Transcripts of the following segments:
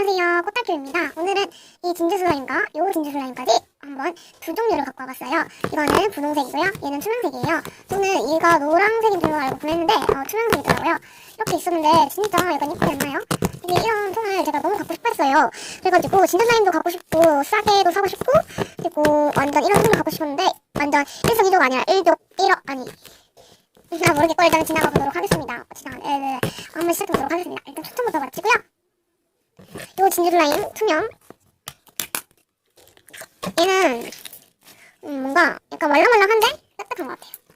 안녕하세요. 꽃달표입니다. 오늘은 이 진주 슬라임과 요 진주 슬라임까지 한번 두 종류를 갖고 와봤어요. 이거는 분홍색이고요. 얘는 투명색이에요. 저는 얘가 노란색인 줄 알고 구매했는데 어, 투명색이더라고요. 이렇게 있었는데 진짜 약간 이쁘지 않나요? 이게 이런 통을 제가 너무 갖고 싶었어요. 그래가지고 진주 슬라임도 갖고 싶고 싸게도 사고 싶고 그리고 완전 이런 통을 갖고 싶었는데 완전 일석이조가 아니라 1조 1억 아니 나 모르겠고 일단 지나가 보도록 하겠습니다. 지나가 네, 네. 한번 시작해 보도록 하겠습니다. 일단 초점부터 요 진주 슬라임 투명. 얘는 음, 뭔가 약간 말랑말랑한데 딱딱한 것 같아요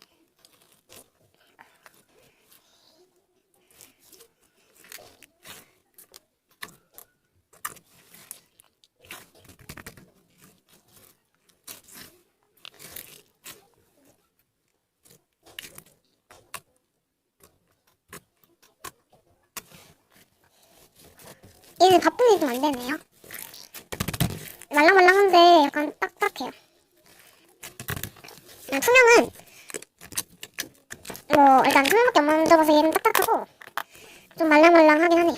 얘는 바풍이 좀안 되네요. 말랑말랑한데 약간 딱딱해요. 음, 투명은 뭐 일단 투명밖에 안 만져봐서 얘는 딱딱하고 좀 말랑말랑하긴 하네요.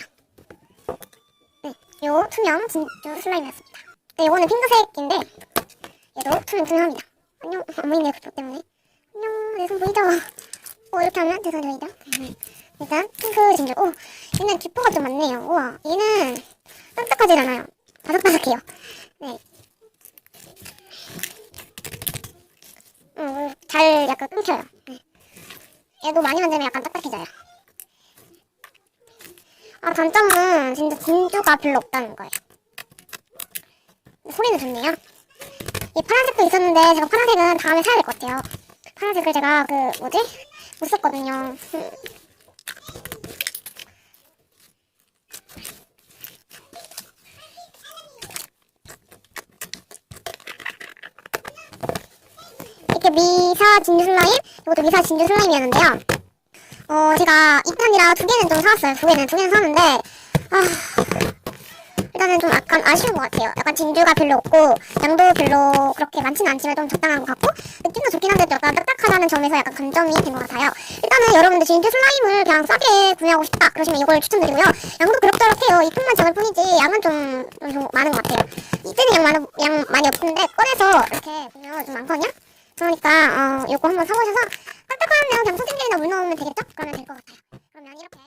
네, 요 투명 진주 슬라임이었습니다. 네, 요거는 핑크색인데 얘도 투명 투명합니다. 안녕 안 보이네요 그쪽 때문에. 안녕 내 손 보이죠? 어 이렇게 하면 내 손이 보이죠? 네. 일단 핑크 진주 오 얘는 기포가 좀 많네요. 우와 얘는 딱딱하질 않아요. 바삭바삭해요. 네. 음, 잘 약간 끊겨요. 네. 얘도 많이 만지면 약간 딱딱해져요. 아 단점은 진짜 진주가 별로 없다는 거예요. 소리는 좋네요. 이 파란색도 있었는데 제가 파란색은 다음에 사야 될 것 같아요. 파란색을 제가 그 뭐지? 못 썼거든요 이렇게 미사 진주 슬라임? 이것도 미사 진주 슬라임이었는데요. 어 제가 2편이라 두 개는 좀 사왔어요. 두 개는 두 개는 사왔는데 아 일단은 좀 약간 아쉬운 것 같아요. 약간 진주가 별로 없고 양도 별로 그렇게 많지는 않지만 좀 적당한 것 같고 느낌도 좋긴 한데 또 약간 딱딱하다는 점에서 약간 감점이 된 것 같아요. 일단은 여러분들 진주 슬라임을 그냥 싸게 구매하고 싶다 그러시면 이걸 추천드리고요. 양도 그럭저럭 해요. 이 통만 작을 뿐이지 양은 좀, 좀 많은 것 같아요. 이때는 양, 많, 양 많이 없는데 그러니까 어, 요거 한번 사보셔서 딱딱한 내용 그냥 소진들이나 물 넣으면 되겠죠? 그러면 될 것 같아요. 그러면 이렇게